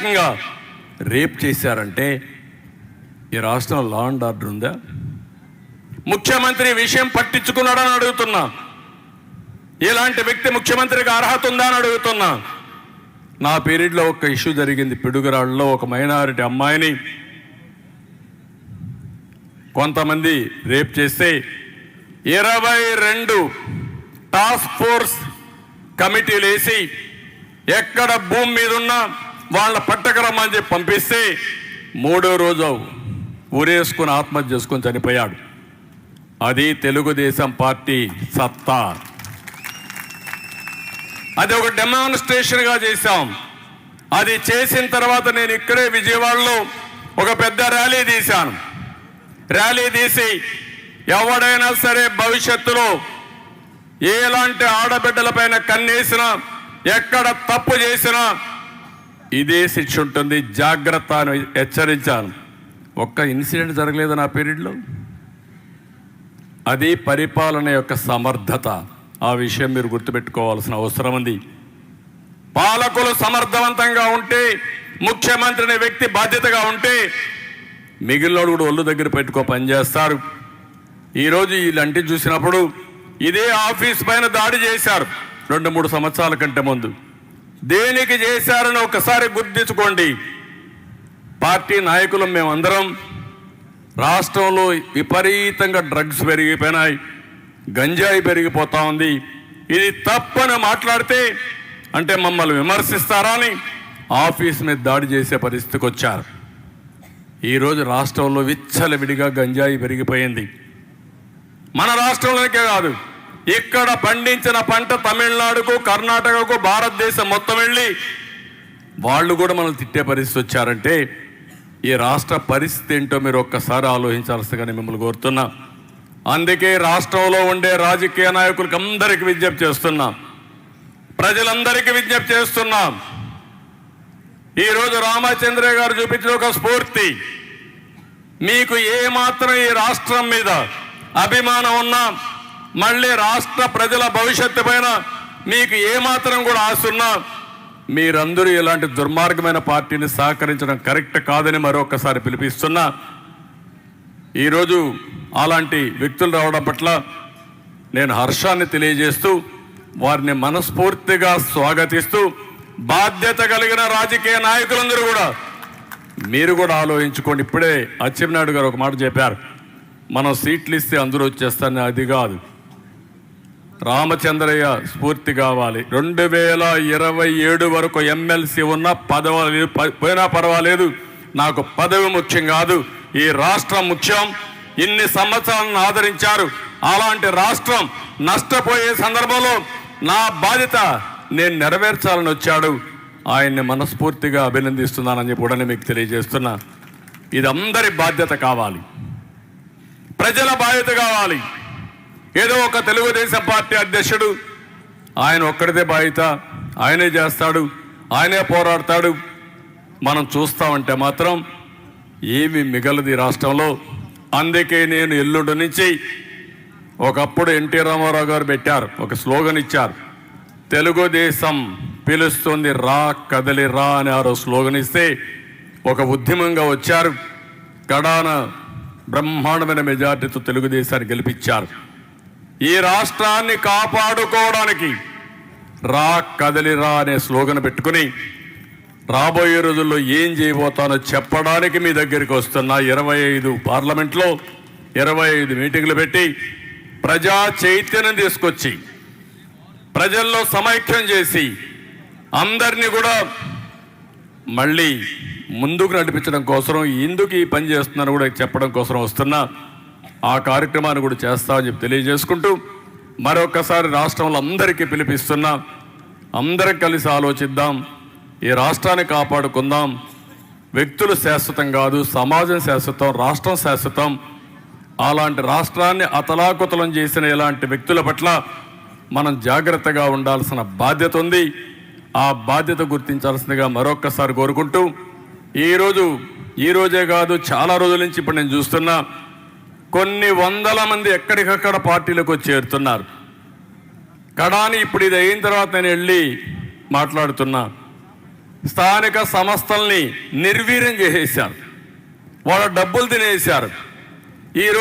అరాచకంగా rape చేశారంటే ఈ రాష్ట్రంలో లా అండ్ ఆర్డర్ ఉందా? ముఖ్యమంత్రి విషయం పట్టించుకున్నాడని అడుగుతున్నా. ఇలాంటి వ్యక్తి ముఖ్యమంత్రికి అర్హత ఉందా అని అడుగుతున్నా. నా పీరియడ్లో ఒక ఇష్యూ జరిగింది. పిడుగురాళ్ళలో ఒక మైనారిటీ అమ్మాయిని కొంతమంది రేప్ చేస్తే ఇరవై రెండు టాస్క్ ఫోర్స్ కమిటీలు వేసి ఎక్కడ భూమి మీద ఉన్నా వాళ్ళ పట్టకరమ్మని చెప్పి పంపిస్తే మూడో రోజు ఊరేసుకుని ఆత్మహత్య చేసుకొని చనిపోయాడు. అది తెలుగుదేశం పార్టీ సత్తా. అది ఒక డెమాన్స్ట్రేషన్గా చేశాం. అది చేసిన తర్వాత నేను ఇక్కడే విజయవాడలో ఒక పెద్ద ర్యాలీ తీశాను. ర్యాలీ తీసి ఎవడైనా సరే భవిష్యత్తులో ఎలాంటి ఆడబిడ్డలపైన కన్నేసినా ఎక్కడ తప్పు చేసినా ఇదే శిక్ష ఉంటుంది. జాగ్రత్త అని హెచ్చరించాను. ఒక్క ఇన్సిడెంట్ జరగలేదు నా పీరియడ్లో. అది పరిపాలన యొక్క సమర్థత. ఆ విషయం మీరు గుర్తుపెట్టుకోవాల్సిన అవసరం ఉంది. పాలకులు సమర్థవంతంగా ఉంటే ముఖ్యమంత్రి అనే వ్యక్తి బాధ్యతగా ఉంటే మిగిలినోడు కూడా ఒళ్ళు దగ్గర పెట్టుకో పనిచేస్తారు ఈరోజు ఇలాంటివి చూసినప్పుడు ఇదే ఆఫీస్ పైన దాడి చేశారు. రెండు మూడు సంవత్సరాల కంటే ముందు. దేనికి చేశారని ఒకసారి గుర్తించుకోండి. పార్టీ నాయకులు మేమందరం రాష్ట్రంలో విపరీతంగా డ్రగ్స్ పెరిగిపోయినాయి. గంజాయి పెరిగిపోతా ఉంది. ఇది తప్పని మాట్లాడితే అంటే మమ్మల్ని విమర్శిస్తారా అని ఆఫీస్ మీద దాడి చేసే పరిస్థితికి వచ్చారు. ఈరోజు రాష్ట్రంలో విచ్చలవిడిగా గంజాయి పెరిగిపోయింది. మన రాష్ట్రంలోకే కాదు ఇక్కడ పండించిన పంట తమిళనాడుకు కర్ణాటకకు భారతదేశం మొత్తం వెళ్ళి వాళ్ళు కూడా మనల్ని తిట్టే పరిస్థితి వచ్చారంటే ఈ రాష్ట్ర పరిస్థితి ఏంటో మీరు ఒక్కసారి ఆలోచించాల్సిందిగా మిమ్మల్ని కోరుతున్నా. అందుకే రాష్ట్రంలో ఉండే రాజకీయ నాయకులకు అందరికీ విజ్ఞప్తి చేస్తున్నాం. ప్రజలందరికీ విజ్ఞప్తి చేస్తున్నాం. ఈరోజు రామచంద్ర గారు చూపించిన ఒక స్ఫూర్తి. మీకు ఏ మాత్రం ఈ రాష్ట్రం మీద అభిమానం ఉన్నా మళ్ళీ రాష్ట్ర ప్రజల భవిష్యత్తు పైన మీకు ఏమాత్రం కూడా ఆశ మీరందరూ ఇలాంటి దుర్మార్గమైన పార్టీని సహకరించడం కరెక్ట్ కాదని మరొకసారి పిలిపిస్తున్నా. ఈరోజు అలాంటి వ్యక్తులు రావడం పట్ల నేను హర్షాన్ని తెలియజేస్తూ వారిని మనస్ఫూర్తిగా స్వాగతిస్తూ బాధ్యత కలిగిన రాజకీయ నాయకులందరూ కూడా మీరు కూడా ఆలోచించుకోండి. ఇప్పుడే అచ్చెన్నాయుడు గారు ఒక మాట చెప్పారు. మనం సీట్లు ఇస్తే అందరూ వచ్చేస్తారని. అది కాదు. రామచంద్రయ్య స్ఫూర్తి కావాలి. రెండు వేల ఇరవై ఏడు వరకు ఎమ్మెల్సీ ఉన్న పదవి పోయినా పర్వాలేదు. నాకు పదవి ముఖ్యం కాదు. ఈ రాష్ట్రం ముఖ్యం. ఇన్ని సంవత్సరాలను ఆదరించారు. అలాంటి రాష్ట్రం నష్టపోయే సందర్భంలో నా బాధ్యత నేను నెరవేర్చాలని వచ్చాడు. ఆయన్ని మనస్ఫూర్తిగా అభినందిస్తున్నానని చెప్పి కూడా మీకు తెలియజేస్తున్నా. ఇది అందరి బాధ్యత కావాలి. ప్రజల బాధ్యత కావాలి. ఏదో ఒక తెలుగుదేశం పార్టీ అధ్యక్షుడు ఆయన ఒక్కడిదే బాధ్యత ఆయనే చేస్తాడు ఆయనే పోరాడతాడు. మనం చూస్తామంటే మాత్రం ఏమి మిగలది రాష్ట్రంలో. అందుకే నేను ఎల్లుండి నుంచి ఒకప్పుడు ఎన్టీ రామారావు గారు పెట్టారు ఒక స్లోగన్ ఇచ్చారు. తెలుగుదేశం పిలుస్తుంది రా కదలి రా అని ఆరో స్లోగన్ ఇస్తే ఒక ఉద్యమంగా వచ్చారు. కడాన బ్రహ్మాండమైన మెజార్టీతో తెలుగుదేశాన్ని గెలిపించారు. ఈ రాష్ట్రాన్ని కాపాడుకోవడానికి రా కదలిరా అనే స్లోగన్ పెట్టుకుని రాబోయే రోజుల్లో ఏం చేయబోతానో చెప్పడానికి మీ దగ్గరికి వస్తున్న ఇరవై ఐదు పార్లమెంట్లో ఇరవై ఐదు మీటింగ్లు పెట్టి ప్రజా చైతన్యం తీసుకొచ్చి ప్రజల్లో సమైక్యం చేసి అందరినీ కూడా మళ్ళీ ముందుకు నడిపించడం కోసం ఎందుకు ఈ పని చేస్తున్నారో కూడా చెప్పడం కోసం వస్తున్నా ఆ కార్యక్రమాన్ని కూడా చేస్తామని చెప్పి తెలియజేసుకుంటూ మరొకసారి రాష్ట్రంలో అందరికీ పిలిపిస్తున్నా అందరం కలిసి ఆలోచిద్దాం ఈ రాష్ట్రాన్ని కాపాడుకుందాం. వ్యక్తులు శాశ్వతం కాదు సమాజం శాశ్వతం రాష్ట్రం శాశ్వతం. అలాంటి రాష్ట్రాన్ని అతలాకుతలం చేసిన ఇలాంటి వ్యక్తుల పట్ల మనం జాగ్రత్తగా ఉండాల్సిన బాధ్యత ఉంది. ఆ బాధ్యత గుర్తించాల్సిందిగా మరొక్కసారి కోరుకుంటూ ఈరోజు ఈ రోజే కాదు చాలా రోజుల నుంచి ఇప్పుడు నేను చూస్తున్నా కొన్ని వందల మంది ఎక్కడికక్కడ పార్టీలకు చేరుతున్నారు. కడాని ఇప్పుడు ఇది అయిన తర్వాత నేను వెళ్ళి మాట్లాడుతున్నా. స్థానిక సంస్థల్ని నిర్వీర్యం చేసేశారు. వాళ్ళ డబ్బులు తినేశారు. ఈరోజు